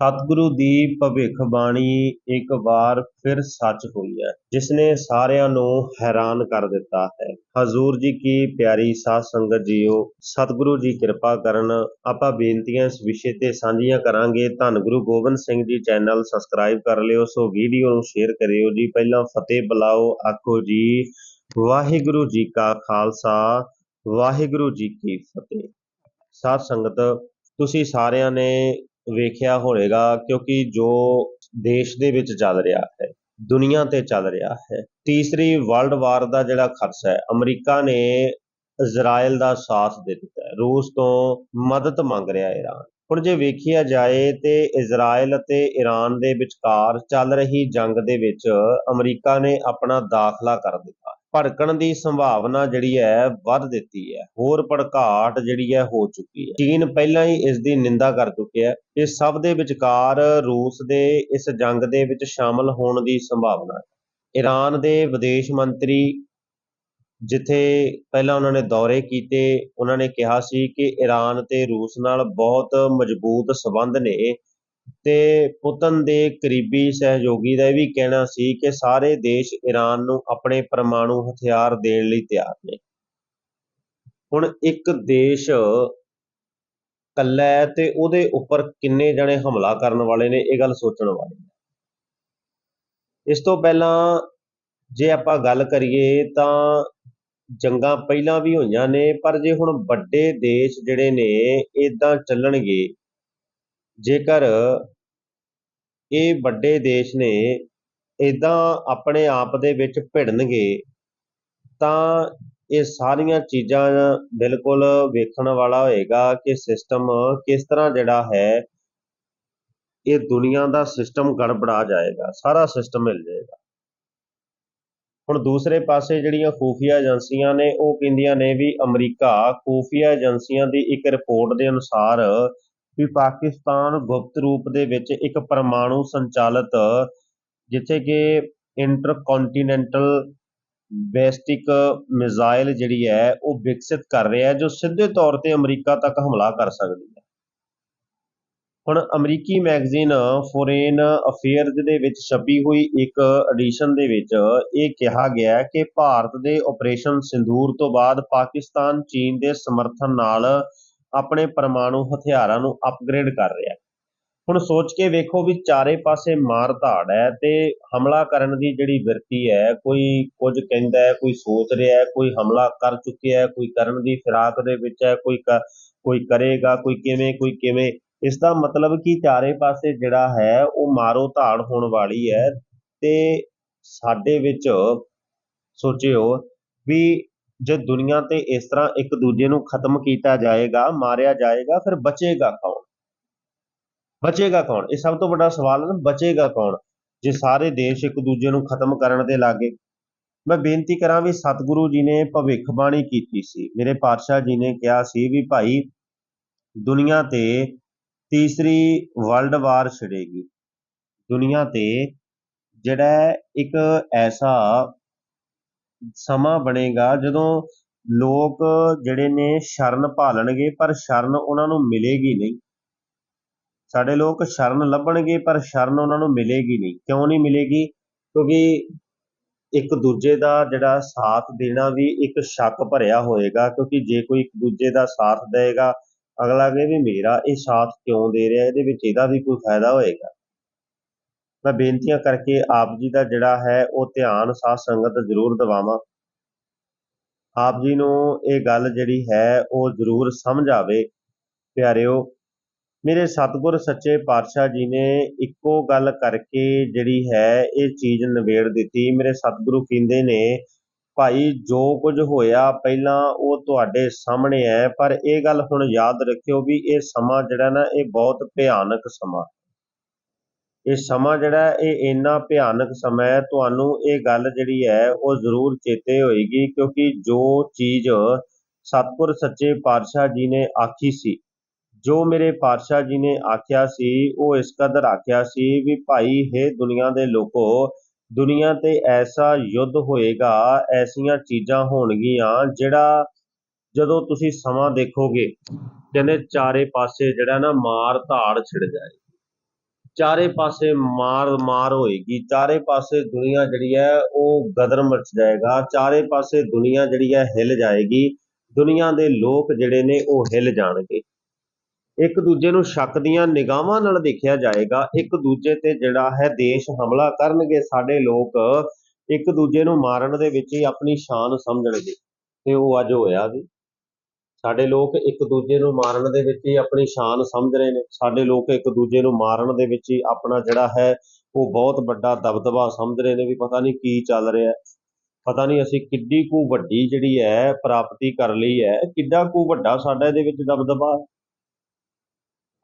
ਸਤਿਗੁਰੂ ਦੀ ਭਵਿੱਖਬਾਣੀ ਇੱਕ ਵਾਰ ਫਿਰ ਸੱਚ ਹੋਈ ਹੈ ਜਿਸ ਨੇ ਸਾਰਿਆਂ ਨੂੰ ਹੈਰਾਨ ਕਰ ਦਿੱਤਾ ਹੈ। ਹਜ਼ੂਰ ਜੀ ਕੀ ਪਿਆਰੀ ਸਾਧ ਸੰਗਤ ਜੀਓ, ਸਤਿਗੁਰੂ ਜੀ ਕਿਰਪਾ ਕਰਨ, ਆਪਾਂ ਬੇਨਤੀਆਂ ਇਸ ਵਿਸ਼ੇ ਤੇ ਸਾਂਝੀਆਂ ਕਰਾਂਗੇ। ਧੰਨ ਗੁਰੂ ਗੋਬਿੰਦ ਸਿੰਘ ਜੀ ਚੈਨਲ ਸਬਸਕ੍ਰਾਈਬ ਕਰ ਲਿਓ, ਸੋ ਵੀਡੀਓ ਨੂੰ ਸ਼ੇਅਰ ਕਰਿਓ ਜੀ। ਪਹਿਲਾਂ ਫਤਿਹ ਬੁਲਾਓ, ਆਖੋ ਜੀ, ਵਾਹਿਗੁਰੂ ਜੀ ਕਾ ਖਾਲਸਾ, ਵਾਹਿਗੁਰੂ ਜੀ ਕੀ ਫਤਿਹ। ਸਾਧ ਸੰਗਤ, ਤੁਸੀਂ ਸਾਰਿਆਂ ਨੇ ਵੇਖਿਆ ਹੋਵੇਗਾ ਕਿਉਂਕਿ ਜੋ ਦੇਸ਼ ਦੇ ਵਿੱਚ ਚੱਲ ਰਿਹਾ ਹੈ, ਦੁਨੀਆ ਤੇ ਚੱਲ ਰਿਹਾ ਹੈ, ਤੀਸਰੀ ਵਰਲਡ ਵਾਰ ਦਾ ਜਿਹੜਾ ਖਰਚਾ ਹੈ, ਅਮਰੀਕਾ ਨੇ ਇਜ਼ਰਾਈਲ ਦਾ ਸਾਥ ਦੇ ਦਿੱਤਾ ਰੂਸ ਤੋਂ ਮਦਦ ਮੰਗ ਰਿਹਾ ਈਰਾਨ ਹੁਣ ਜੇ ਵੇਖਿਆ ਜਾਏ ਤੇ ਇਜ਼ਰਾਈਲ ਅਤੇ ਈਰਾਨ ਦੇ ਵਿਚਕਾਰ ਚੱਲ ਰਹੀ ਜੰਗ ਦੇ ਵਿੱਚ ਅਮਰੀਕਾ ਨੇ ਆਪਣਾ ਦਾਖਲਾ ਕਰ ਦਿੱਤਾ। ਭੜਕਣ ਦੀ ਸੰਭਾਵਨਾ ਜਿਹੜੀ ਹੈ ਵੱਧ ਦਿੱਤੀ ਹੈ। ਹੋਰ ਭੜਕਾਟ ਜਿਹੜੀ ਹੈ ਹੋ ਚੁੱਕੀ ਹੈ। ਚੀਨ ਪਹਿਲਾਂ ਹੀ ਇਸ ਦੀ ਨਿੰਦਾ ਕਰ ਚੁੱਕਿਆ ਹੈ ਇਸ ਸਭ ਦੇ ਵਿਚਕਾਰ ਰੂਸ ਦੇ ਇਸ ਜੰਗ ਦੇ ਵਿੱਚ ਸ਼ਾਮਲ ਹੋਣ ਦੀ ਸੰਭਾਵਨਾ ਹੈ। ਈਰਾਨ ਦੇ ਵਿਦੇਸ਼ ਮੰਤਰੀ ਜਿੱਥੇ ਪਹਿਲਾਂ ਉਹਨਾਂ ਨੇ ਦੌਰੇ ਕੀਤੇ, ਉਹਨਾਂ ਨੇ ਕਿਹਾ ਸੀ ਕਿ ਈਰਾਨ ਤੇ ਰੂਸ ਨਾਲ ਬਹੁਤ ਮਜ਼ਬੂਤ ਸਬੰਧ ਨੇ। ਤੇ ਪੁਤਨ ਦੇ ਕਰੀਬੀ ਸਹਿਯੋਗੀ ਦਾ ਇਹ ਵੀ ਕਹਿਣਾ ਸੀ ਕਿ ਸਾਰੇ ਦੇਸ਼ ਈਰਾਨ ਨੂੰ ਆਪਣੇ ਪਰਮਾਣੂ ਹਥਿਆਰ ਦੇਣ ਲਈ ਤਿਆਰ ਨੇ। ਹੁਣ ਇੱਕ ਦੇਸ਼ ਕੱਲਾ ਹੈ ਤੇ ਉਹਦੇ ਉੱਪਰ ਕਿੰਨੇ ਜਣੇ ਹਮਲਾ ਕਰਨ ਵਾਲੇ ਨੇ, ਇਹ ਗੱਲ ਸੋਚਣ ਵਾਲੀ ਹੈ ਇਸ ਤੋਂ ਪਹਿਲਾਂ ਜੇ ਆਪਾਂ ਗੱਲ ਕਰੀਏ ਤਾਂ ਜੰਗਾਂ ਪਹਿਲਾਂ ਵੀ ਹੋਈਆਂ ਨੇ, ਪਰ ਜੇ ਹੁਣ ਵੱਡੇ ਦੇਸ਼ ਜਿਹੜੇ ਨੇ ਇਦਾਂ ਚੱਲਣਗੇ ਜੇਕਰ ਇਹ ਵੱਡੇ ਦੇਸ਼ ਨੇ ਇਦਾਂ ਆਪਣੇ ਆਪ ਦੇ ਵਿੱਚ ਭਿੜਨਗੇ, ਤਾਂ ਇਹ ਸਾਰੀਆਂ ਚੀਜ਼ਾਂ ਬਿਲਕੁਲ ਵੇਖਣ ਵਾਲਾ ਹੋਏਗਾ ਕਿ ਸਿਸਟਮ ਕਿਸ ਤਰ੍ਹਾਂ ਜਿਹੜਾ ਹੈ, ਇਹ ਦੁਨੀਆ ਦਾ ਸਿਸਟਮ ਗੜਬੜਾ ਜਾਏਗਾ, ਸਾਰਾ ਸਿਸਟਮ ਮਿਲ ਜਾਏਗਾ। ਹੁਣ ਦੂਸਰੇ ਪਾਸੇ ਜਿਹੜੀਆਂ ਖੂਫੀਆ ਏਜੰਸੀਆਂ ਨੇ, ਉਹ ਕਹਿੰਦੀਆਂ ਨੇ ਵੀ ਅਮਰੀਕਾ ਖੂਫੀਆ ਏਜੰਸੀਆਂ ਦੀ ਇੱਕ ਰਿਪੋਰਟ ਦੇ ਅਨੁਸਾਰ ਵੀ ਪਾਕਿਸਤਾਨ ਗੁਪਤ ਰੂਪ ਦੇ ਵਿੱਚ ਇੱਕ ਪਰਮਾਣੂ ਸੰਚਾਲਿਤ, ਜਿੱਥੇ ਕਿ ਇੰਟਰਕੌਂਟੀਨੈਂਟਲ ਬੈਸਟਿਕ ਮਿਜ਼ਾਈਲ ਜਿਹੜੀ ਹੈ, ਉਹ ਵਿਕਸਿਤ ਕਰ ਰਿਹਾ ਹੈ, ਜੋ ਸਿੱਧੇ ਤੌਰ ਤੇ ਅਮਰੀਕਾ ਤੱਕ ਹਮਲਾ ਕਰ ਸਕਦੀ ਹੈ। ਹੁਣ ਅਮਰੀਕੀ ਮੈਗਜ਼ੀਨ ਫੋਰੇਨ ਅਫੇਅਰਜ਼ ਦੇ ਵਿੱਚ ਛਪੀ ਹੋਈ ਇੱਕ ਐਡੀਸ਼ਨ ਦੇ ਵਿੱਚ ਇਹ ਕਿਹਾ ਗਿਆ ਕਿ ਭਾਰਤ ਦੇ ਆਪਰੇਸ਼ਨ ਸਿੰਦੂਰ ਤੋਂ ਬਾਅਦ ਪਾਕਿਸਤਾਨ, ਚੀਨ ਦੇ ਸਮਰਥਨ ਨਾਲ ਆਪਣੇ ਪਰਮਾਣੂ ਹਥਿਆਰਾਂ ਨੂੰ ਅਪਗ੍ਰੇਡ ਕਰ ਰਿਹਾ। ਹੈ ਹੁਣ ਸੋਚ ਕੇ ਵੇਖੋ ਵੀ ਚਾਰੇ ਪਾਸੇ ਮਾਰ ਧਾੜ ਹੈ ਤੇ ਹਮਲਾ ਕਰਨ ਦੀ ਜਿਹੜੀ ਵਿਰਤੀ ਹੈ, ਕੋਈ ਕੁਝ ਕਹਿੰਦਾ ਹੈ, ਕੋਈ ਸੋਚ ਰਿਹਾ ਹੈ, ਕੋਈ ਹਮਲਾ ਕਰ ਚੁੱਕਿਆ ਹੈ, ਕੋਈ ਕਰਨ ਦੀ ਫਿਰਾਕ ਦੇ ਵਿੱਚ ਹੈ, ਕੋਈ ਕੋਈ ਕਰੇਗਾ, ਕੋਈ ਕਿਵੇਂ ਕੋਈ ਕਿਵੇਂ। ਇਸ ਦਾ ਮਤਲਬ ਕਿ ਚਾਰੇ ਪਾਸੇ ਜਿਹੜਾ ਹੈ ਉਹ ਮਾਰੋ ਧਾੜ ਹੋਣ ਵਾਲੀ ਹੈ ਤੇ ਸਾਡੇ ਵਿੱਚ ਸੋਚਿਓ ਵੀ ਜੇ ਦੁਨੀਆ ਤੇ ਇਸ ਤਰ੍ਹਾਂ ਇੱਕ ਦੂਜੇ ਨੂੰ ਖਤਮ ਕੀਤਾ ਜਾਏਗਾ, ਮਾਰਿਆ ਜਾਏਗਾ, ਫਿਰ ਬਚੇਗਾ ਕੌਣ? ਬਚੇਗਾ ਕੌਣ? ਇਹ ਸਭ ਤੋਂ ਵੱਡਾ ਸਵਾਲ ਹੈ ਬਚੇਗਾ ਕੌਣ? ਜੇ ਸਾਰੇ ਦੇਸ਼ ਇੱਕ ਦੂਜੇ ਨੂੰ ਖਤਮ ਕਰਨ ਦੇ ਲਾਗੇ। ਮੈਂ ਬੇਨਤੀ ਕਰਾਂ ਵੀ ਸਤਿਗੁਰੂ ਜੀ ਨੇ ਭਵਿੱਖਬਾਣੀ ਕੀਤੀ ਸੀ। ਮੇਰੇ ਪਾਤਸ਼ਾਹ ਜੀ ਨੇ ਕਿਹਾ ਸੀ ਵੀ ਭਾਈ, ਦੁਨੀਆ ਤੇ ਤੀਸਰੀ ਵਰਲਡ ਵਾਰ ਛਿੜੇਗੀ। ਦੁਨੀਆ ਤੇ ਜਿਹੜਾ ਇੱਕ ਐਸਾ ਸਮਾਂ ਬਣੇਗਾ ਜਦੋਂ ਲੋਕ ਜਿਹੜੇ ਨੇ ਸ਼ਰਨ ਭਾਲਣਗੇ, ਪਰ ਸ਼ਰਨ ਉਹਨਾਂ ਨੂੰ ਮਿਲੇਗੀ ਨਹੀਂ। ਸਾਡੇ ਲੋਕ ਸ਼ਰਨ ਲੱਭਣਗੇ, ਪਰ ਸ਼ਰਨ ਉਹਨਾਂ ਨੂੰ ਮਿਲੇਗੀ ਨਹੀਂ। ਕਿਉਂ ਨਹੀਂ ਮਿਲੇਗੀ? ਕਿਉਂਕਿ ਇੱਕ ਦੂਜੇ ਦਾ ਜਿਹੜਾ ਸਾਥ ਦੇਣਾ ਵੀ ਇੱਕ ਸ਼ੱਕ ਭਰਿਆ ਹੋਏਗਾ, ਕਿਉਂਕਿ ਜੇ ਕੋਈ ਇੱਕ ਦੂਜੇ ਦਾ ਸਾਥ ਦੇਗਾ ਅਗਲਾ ਕਹੇ ਵੀ ਮੇਰਾ ਇਹ ਸਾਥ ਕਿਉਂ ਦੇ ਰਿਹਾ? ਇਹਦੇ ਵਿੱਚ ਇਹਦਾ ਵੀ ਕੋਈ ਫਾਇਦਾ ਹੋਏਗਾ। ਮੈਂ ਬੇਨਤੀਆਂ ਕਰਕੇ ਆਪ ਜੀ ਦਾ ਜਿਹੜਾ ਹੈ ਉਹ ਧਿਆਨ, ਸਾਧ ਸੰਗਤ ਜ਼ਰੂਰ ਦਿਵਾਵਾਂ। ਆਪ ਜੀ ਨੂੰ ਇਹ ਗੱਲ ਜਿਹੜੀ ਹੈ ਉਹ ਜ਼ਰੂਰ ਸਮਝ ਆਵੇ। ਪਿਆਰਿਓ, ਮੇਰੇ ਸਤਿਗੁਰ ਸੱਚੇ ਪਾਤਸ਼ਾਹ ਜੀ ਨੇ ਇੱਕੋ ਗੱਲ ਕਰਕੇ ਜਿਹੜੀ ਹੈ ਇਹ ਚੀਜ਼ ਨਵੇੜ ਦਿੱਤੀ। ਮੇਰੇ ਸਤਿਗੁਰੂ ਕਹਿੰਦੇ ਨੇ, ਭਾਈ, ਜੋ ਕੁਝ ਹੋਇਆ ਪਹਿਲਾਂ ਉਹ ਤੁਹਾਡੇ ਸਾਹਮਣੇ ਹੈ, ਪਰ ਇਹ ਗੱਲ ਹੁਣ ਯਾਦ ਰੱਖਿਓ ਵੀ ਇਹ ਸਮਾਂ ਜਿਹੜਾ ਨਾ, ਇਹ ਬਹੁਤ ਭਿਆਨਕ ਸਮਾਂ ਇਹ ਸਮਾਂ ਜਿਹੜਾ ਇਹ ਇੰਨਾ ਭਿਆਨਕ ਸਮਾਂ ਹੈ, ਤੁਹਾਨੂੰ ਇਹ ਗੱਲ ਜਿਹੜੀ ਹੈ, ਉਹ ਜ਼ਰੂਰ ਚੇਤੇ ਹੋਏਗੀ ਕਿਉਂਕਿ ਜੋ ਚੀਜ਼ ਸਤਿਗੁਰ ਸੱਚੇ ਪਾਤਸ਼ਾਹ ਜੀ ਨੇ ਆਖੀ ਸੀ, ਜੋ ਮੇਰੇ ਪਾਤਸ਼ਾਹ ਜੀ ਨੇ ਆਖਿਆ ਸੀ, ਉਹ ਇਸ ਕਦਰ ਆਖਿਆ ਸੀ ਵੀ ਭਾਈ, ਹੈ ਦੁਨੀਆ ਦੇ ਲੋਕੋ, ਦੁਨੀਆ ਤੇ ਐਸਾ ਯੁੱਧ ਹੋਏਗਾ, ਐਸੀਆਂ ਚੀਜ਼ਾਂ ਹੋਣਗੀਆਂ ਜਿਹੜਾ ਜਦੋਂ ਤੁਸੀਂ ਸਮਾਂ ਦੇਖੋਗੇ, ਕਹਿੰਦੇ ਚਾਰੇ ਪਾਸੇ ਜਿਹੜਾ ਨਾ ਮਾਰ ਧਾੜ ਛਿੜ ਜਾਏ ਚਾਰੇ ਪਾਸੇ ਮਾਰ ਮਾਰ ਹੋਏਗੀ, ਚਾਰੇ ਪਾਸੇ ਦੁਨੀਆ ਜਿਹੜੀ ਹੈ ਉਹ ਗਦਰ ਮਚ ਜਾਏਗਾ, ਚਾਰੇ ਪਾਸੇ ਦੁਨੀਆ ਜਿਹੜੀ ਹੈ ਹਿੱਲ ਜਾਏਗੀ, ਦੁਨੀਆ ਦੇ ਲੋਕ ਜਿਹੜੇ ਨੇ ਉਹ ਹਿੱਲ ਜਾਣਗੇ। ਇੱਕ ਦੂਜੇ ਨੂੰ ਸ਼ੱਕ ਦੀਆਂ ਨਿਗਾਹਾਂ ਨਾਲ ਦੇਖਿਆ ਜਾਏਗਾ, ਇੱਕ ਦੂਜੇ ਤੇ ਜਿਹੜਾ ਹੈ ਦੇਸ਼ ਹਮਲਾ ਕਰਨਗੇ, ਸਾਡੇ ਲੋਕ ਇੱਕ ਦੂਜੇ ਨੂੰ ਮਾਰਨ ਦੇ ਵਿੱਚ ਹੀ ਆਪਣੀ ਸ਼ਾਨ ਸਮਝਣਗੇ, ਤੇ ਉਹ ਅੱਜ ਹੋਇਆ ਵੀ ਸਾਡੇ ਲੋਕ ਇੱਕ ਦੂਜੇ ਨੂੰ ਮਾਰਨ ਦੇ ਵਿੱਚ ਹੀ ਆਪਣੀ ਸ਼ਾਨ ਸਮਝ ਰਹੇ ਨੇ। ਸਾਡੇ ਲੋਕ ਇੱਕ ਦੂਜੇ ਨੂੰ ਮਾਰਨ ਦੇ ਵਿੱਚ ਹੀ ਆਪਣਾ ਜਿਹੜਾ ਹੈ, ਉਹ ਬਹੁਤ ਵੱਡਾ ਦਬਦਬਾ ਸਮਝ ਰਹੇ ਨੇ ਵੀ ਪਤਾ ਨਹੀਂ ਕੀ ਚੱਲ ਰਿਹਾ। ਪਤਾ ਨਹੀਂ ਅਸੀਂ ਕਿੱਡੀ ਕੁ ਵੱਡੀ ਜਿਹੜੀ ਹੈ, ਪ੍ਰਾਪਤੀ ਕਰ ਲਈ ਹੈ। ਕਿੱਡਾ ਕੁ ਵੱਡਾ ਸਾਡਾ ਇਹਦੇ ਵਿੱਚ ਦਬਦਬਾ।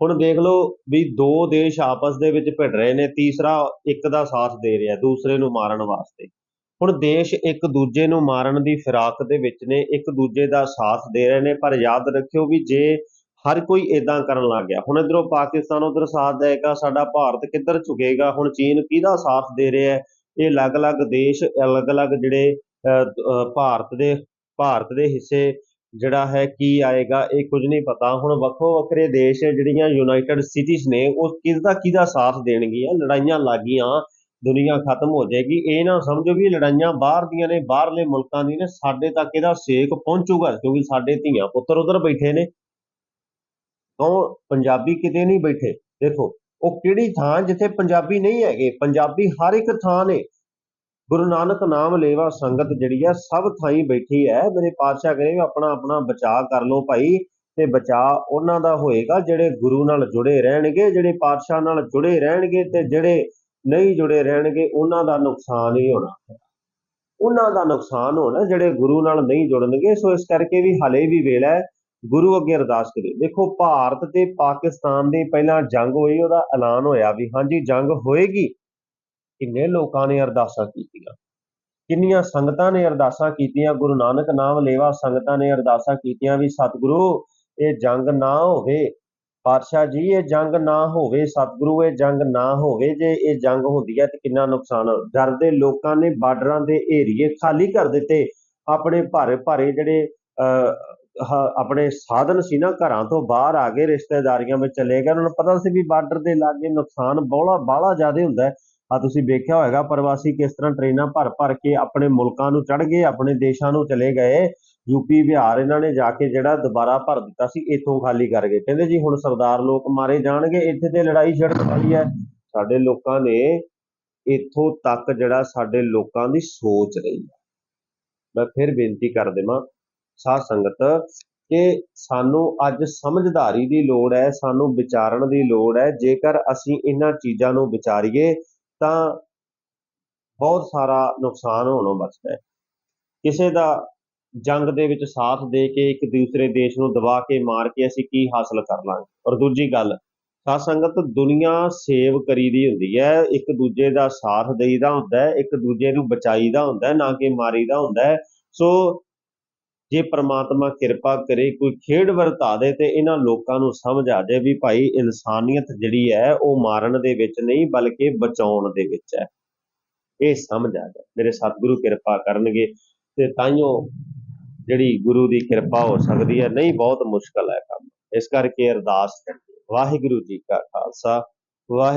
ਹੁਣ ਦੇਖ ਲਓ ਵੀ ਦੋ ਦੇਸ਼ ਆਪਸ ਦੇ ਵਿੱਚ ਭਿੜ ਰਹੇ ਨੇ, ਤੀਸਰਾ ਇੱਕ ਦਾ ਸਾਥ ਦੇ ਰਿਹਾ, ਦੂਸਰੇ ਨੂੰ ਮਾਰਨ ਵਾਸਤੇ। ਹੁਣ ਦੇਸ਼ ਇੱਕ ਦੂਜੇ ਨੂੰ ਮਾਰਨ ਦੀ ਫਿਰਾਕ ਦੇ ਵਿੱਚ ਨੇ ਇੱਕ ਦੂਜੇ ਦਾ ਸਾਥ ਦੇ ਰਹੇ ਨੇ ਪਰ ਯਾਦ ਰੱਖਿਓ ਵੀ ਜੇ ਹਰ ਕੋਈ ਇਦਾਂ ਕਰਨ ਲੱਗ ਗਿਆ ਹੁਣ ਇਧਰੋਂ ਪਾਕਿਸਤਾਨ ਉਧਰ ਸਾਥ ਦੇਗਾ ਸਾਡਾ ਭਾਰਤ ਕਿੱਧਰ ਝੁਕੇਗਾ ਹੁਣ ਚੀਨ ਕਿਹਦਾ ਸਾਥ ਦੇ ਰਿਹਾ ਇਹ ਅਲੱਗ-ਅਲੱਗ ਦੇਸ਼ ਅਲੱਗ-ਅਲੱਗ ਜਿਹੜੇ ਅਹ, ਭਾਰਤ ਦੇ ਭਾਰਤ ਦੇ ਹਿੱਸੇ ਜਿਹੜਾ ਹੈ ਕੀ ਆਏਗਾ ਇਹ ਕੁਝ ਨਹੀਂ ਪਤਾ। ਹੁਣ ਵੱਖੋ ਵੱਖਰੇ ਦੇਸ਼ ਜਿਹੜੀਆਂ ਯੂਨਾਈਟਿਡ ਸਿਟੀਜ਼ ਨੇ ਉਹ ਕਿਸਦਾ ਕਿਹਦਾ ਸਾਥ ਦੇਣਗੀਆਂ? ਲੜਾਈਆਂ ਲੱਗੀਆਂ ਦੁਨੀਆ ਖਤਮ ਹੋ ਜਾਏਗੀ। ਇਹ ਨਾ ਸਮਝੋ ਵੀ ਲੜਾਈਆਂ ਬਾਹਰ ਦੀਆਂ ਨੇ, ਬਾਹਰਲੇ ਮੁਲਕਾਂ ਦੀ ਨੇ। ਸਾਡੇ ਤੱਕ ਇਹਦਾ ਸੇਕ ਪਹੁੰਚੂਗਾ, ਕਿਉਂਕਿ ਸਾਡੇ ਧੀਆਂ ਪੁੱਤਰ ਉਧਰ ਬੈਠੇ ਨੇ। ਕਿਉਂ? ਪੰਜਾਬੀ ਕਿਤੇ ਨਹੀਂ ਬੈਠੇ। ਦੇਖੋ, ਉਹ ਕਿਹੜੀ ਥਾਂ ਜਿੱਥੇ ਪੰਜਾਬੀ ਨਹੀਂ ਹੈਗੇ? ਪੰਜਾਬੀ ਹਰ ਇੱਕ ਥਾਂ ਨੇ। ਗੁਰੂ ਨਾਨਕ ਨਾਮ ਲੇਵਾ ਸੰਗਤ ਜਿਹੜੀ ਹੈ ਸਭ ਥਾਈਂ ਬੈਠੀ ਹੈ। ਮੇਰੇ ਪਾਤਸ਼ਾਹ ਕਹਿੰਦੇ ਵੀ ਆਪਣਾ ਆਪਣਾ ਬਚਾਅ ਕਰ ਲਓ ਭਾਈ, ਤੇ ਬਚਾਅ ਉਹਨਾਂ ਦਾ ਹੋਏਗਾ, ਜਿਹੜੇ ਗੁਰੂ ਨਾਲ ਜੁੜੇ ਰਹਿਣਗੇ, ਜਿਹੜੇ ਪਾਤਸ਼ਾਹ ਨਾਲ ਜੁੜੇ ਰਹਿਣਗੇ, ਤੇ ਜਿਹੜੇ ਨਹੀਂ ਜੁੜੇ ਰਹਿਣਗੇ, ਉਹਨਾਂ ਦਾ ਨੁਕਸਾਨ ਹੀ ਹੋਣਾ ਉਹਨਾਂ ਦਾ ਨੁਕਸਾਨ ਹੋਣਾ, ਜਿਹੜੇ ਗੁਰੂ ਨਾਲ ਨਹੀਂ ਜੁੜਨਗੇ, ਸੋ ਇਸ ਕਰਕੇ ਵੀ ਹਲੇ ਵੀ ਵੇਲਾ ਹੈ, ਗੁਰੂ ਅੱਗੇ ਅਰਦਾਸ ਕਰੀ ਦੇਖੋ, ਭਾਰਤ ਤੇ ਪਾਕਿਸਤਾਨ ਦੀ ਪਹਿਲਾਂ ਜੰਗ ਹੋਈ, ਉਹਦਾ ਐਲਾਨ ਹੋਇਆ ਵੀ ਹਾਂਜੀ, ਜੰਗ ਹੋਏਗੀ। ਕਿੰਨੇ ਲੋਕਾਂ ਨੇ ਅਰਦਾਸਾਂ ਕੀਤੀਆਂ? ਕਿੰਨੀਆਂ ਸੰਗਤਾਂ ਨੇ ਅਰਦਾਸਾਂ ਕੀਤੀਆਂ? ਗੁਰੂ ਨਾਨਕ ਨਾਮ ਲੇਵਾ ਸੰਗਤਾਂ ਨੇ ਅਰਦਾਸਾਂ ਕੀਤੀਆਂ ਵੀ, ਸਤਿਗੁਰੂ, ਇਹ ਜੰਗ ਨਾ ਹੋਵੇ। ਪਾਤਸ਼ਾਹ ਜੀ ਇਹ ਜੰਗ ਨਾ ਹੋਵੇ ਸਤਿਗੁਰੂ ਇਹ ਜੰਗ ਨਾ ਹੋਵੇ ਜੇ ਇਹ ਜੰਗ ਹੁੰਦੀ ਹੈ ਤੇ ਕਿੰਨਾ ਨੁਕਸਾਨ ਹੋ- ਡਰਦੇ ਲੋਕਾਂ ਨੇ ਬਾਰਡਰਾਂ ਦੇ ਏਰੀਏ ਖਾਲੀ ਕਰ ਦਿੱਤੇ। ਆਪਣੇ ਭਾਰੇ ਭਾਰੇ ਜਿਹੜੇ ਅਹ, ਹ- ਆਪਣੇ ਸਾਧਨ ਸੀ ਨਾ ਘਰਾਂ ਤੋਂ ਬਾਹਰ ਆ ਗਏ ਰਿਸ਼ਤੇਦਾਰੀਆਂ ਵਿੱਚ ਚਲੇ ਗਏ। ਉਹਨਾਂ ਨੂੰ ਪਤਾ ਸੀ ਵੀ ਬਾਰਡਰ ਦੇ ਲਾਗੇ ਨੁਕਸਾਨ ਬਹੁਲਾ ਬਾਹਲਾ ਜ਼ਿਆਦਾ ਹੁੰਦਾ ਹੈ। ਆ ਤੁਸੀਂ ਵੇਖਿਆ ਹੋਵੇਗਾ ਪ੍ਰਵਾਸੀ ਕਿਸ ਤਰ੍ਹਾਂ ਟ੍ਰੇਨਾਂ ਭਰ ਭਰ ਕੇ ਆਪਣੇ ਮੁਲਕਾਂ ਨੂੰ ਚੜ ਗਏ ਆਪਣੇ ਦੇਸ਼ਾਂ ਨੂੰ ਚਲੇ ਗਏ। ਯੂਪੀ ਬਿਹਾਰ ਇਹਨਾਂ ਨੇ ਜਾ ਕੇ ਜਿਹੜਾ ਦੁਬਾਰਾ ਭਰ ਦਿੱਤਾ ਸੀ, ਇੱਥੋਂ ਖਾਲੀ ਕਰ ਗਏ। ਕਹਿੰਦੇ ਜੀ ਹੁਣ ਸਰਦਾਰ ਲੋਕ ਮਾਰੇ ਜਾਣਗੇ, ਇੱਥੇ ਤੇ ਲੜਾਈ ਛਿੜਨ ਵਾਲੀ ਹੈ। ਸਾਡੇ ਲੋਕਾਂ ਨੇ ਇੱਥੋਂ ਤੱਕ ਜਿਹੜਾ ਸਾਡੇ ਲੋਕਾਂ ਦੀ ਸੋਚ ਰਹੀ ਹੈ। ਮੈਂ ਫਿਰ ਬੇਨਤੀ ਕਰ ਦੇਵਾਂ, ਸਾਧ ਸੰਗਤ, ਕਿ ਸਾਨੂੰ ਅੱਜ ਸਮਝਦਾਰੀ ਦੀ ਲੋੜ ਹੈ, ਸਾਨੂੰ ਵਿਚਾਰਨ ਦੀ ਲੋੜ ਹੈ। ਜੇਕਰ ਅਸੀਂ ਇਹਨਾਂ ਚੀਜ਼ਾਂ ਨੂੰ ਵਿਚਾਰੀਏ, ਤਾਂ ਬਹੁਤ ਸਾਰਾ ਨੁਕਸਾਨ ਹੋਣੋਂ ਬਚਦਾ ਹੈ। ਕਿਸੇ ਦਾ ਜੰਗ ਦੇ ਵਿੱਚ ਸਾਥ ਦੇ ਕੇ ਇੱਕ ਦੂਸਰੇ ਦੇਸ਼ ਨੂੰ ਦਬਾ ਕੇ ਮਾਰ ਕੇ ਅਸੀਂ ਕੀ ਹਾਸਲ ਕਰ ਲਾਂਗੇ? ਔਰ ਦੂਜੀ ਗੱਲ, ਸਾਧ ਸੰਗਤ ਦੁਨੀਆ ਸੇਵ ਕਰੀਦੀ ਹੁੰਦੀ ਹੈ। ਇੱਕ ਦੂਜੇ ਦਾ ਸਾਥ ਦੇਈਦਾ ਹੁੰਦਾ ਹੈ, ਇੱਕ ਦੂਜੇ ਨੂੰ ਬਚਾਈਦਾ ਹੁੰਦਾ ਹੈ, ਨਾ ਕਿ ਮਾਰੀਦਾ ਹੁੰਦਾ ਹੈ। ਸੋ ਜੇ ਪ੍ਰਮਾਤਮਾ ਕਿਰਪਾ ਕਰੇ, ਕੋਈ ਖੇਡ ਵਰਤਾ ਦੇ ਤੇ ਇਹਨਾਂ ਲੋਕਾਂ ਨੂੰ ਸਮਝ ਆ ਜਾਏ ਵੀ ਭਾਈ ਇਨਸਾਨੀਅਤ ਜਿਹੜੀ ਹੈ, ਉਹ ਮਾਰਨ ਦੇ ਵਿੱਚ ਨਹੀਂ, ਬਲਕਿ ਬਚਾਉਣ ਦੇ ਵਿੱਚ ਹੈ। ਇਹ ਸਮਝ ਆ ਜਾਏ। ਮੇਰੇ ਸਤਿਗੁਰੂ ਕਿਰਪਾ ਕਰਨਗੇ ਤੇ ਤਾਈਓ ਜਿਹੜੀ ਗੁਰੂ ਦੀ ਕਿਰਪਾ ਹੋ ਸਕਦੀ ਹੈ, ਨਹੀਂ ਬਹੁਤ ਮੁਸ਼ਕਲ ਹੈ ਕੰਮ। ਇਸ ਕਰਕੇ ਅਰਦਾਸ ਕਰੀਏ ਵਾਹਿਗੁਰੂ ਜੀ ਕਾ ਖਾਲਸਾ ਵਾਹਿਗੁਰੂ